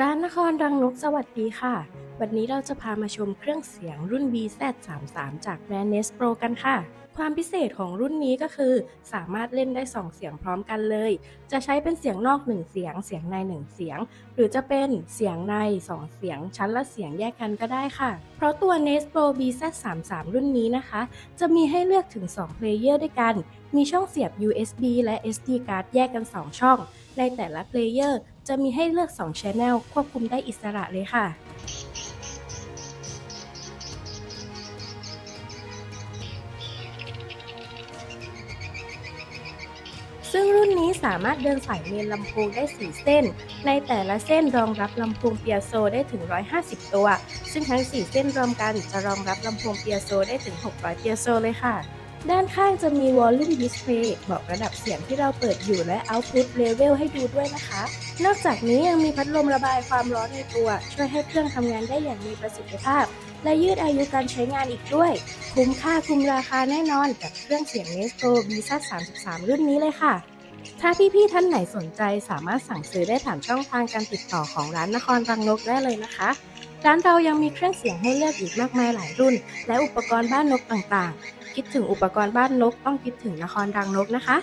ร้านนครรังนกสวัสดีค่ะ วันนี้เราจะพามาชมเครื่องเสียงรุ่น BZ33 จากแบรนด์ Nest Pro กันค่ะ ความพิเศษของรุ่นนี้ก็คือ สามารถเล่นได้ 2 เสียงพร้อมกันเลย จะใช้เป็นเสียงนอก 1 เสียง เสียงใน 1 เสียง หรือจะเป็นเสียงใน 2 เสียง ชั้นละเสียงแยกกันก็ได้ค่ะ เพราะตัว Nest Pro BZ33 รุ่นนี้นะคะ จะมีให้เลือกถึง2เพลเยอร์ด้วยกัน มีช่องเสียบ USB และ SD card แยกกัน 2 ช่อง ในแต่ละเพลเยอร์จะมีให้เลือก2 Channel ควบคุมได้อิสระเลยค่ะ ซึ่งรุ่นนี้สามารถเดินสายเมนลำโพงได้ 4 เส้น ในแต่ละเส้นรองรับลำโพงเปียโซได้ถึง 150 ตัว ซึ่งทั้ง 4 เส้นรวมกันจะรองรับลำโพงเปียโซได้ถึง 600 เปียโซเลยค่ะ ด้านข้างจะมี Volume Display บอกระดับเสียงที่เราเปิดอยู่และ Output Level ให้ดูด้วยนะคะ นอกจากนี้ยังมีพัดลมระบายความร้อนในตัว ช่วยให้เครื่องทำงานได้อย่างมีประสิทธิภาพ และยืดอายุการใช้งานอีกด้วย คุ้มค่าคุ้มราคาแน่นอนกับเครื่องเสียง Nest Pro BZ33 รุ่นนี้เลยค่ะ ถ้าพี่ๆท่านไหนสนใจสามารถสั่งซื้อได้ผ่านช่องทางการติดต่อของร้านนครรังนกได้เลยนะคะร้านเรายังมีเครื่องเสียงให้เลือกอีกมากมายหลายรุ่น และอุปกรณ์บ้านนกต่างๆ คิดถึงอุปกรณ์บ้านนกต้องคิดถึงนครรังนกนะคะ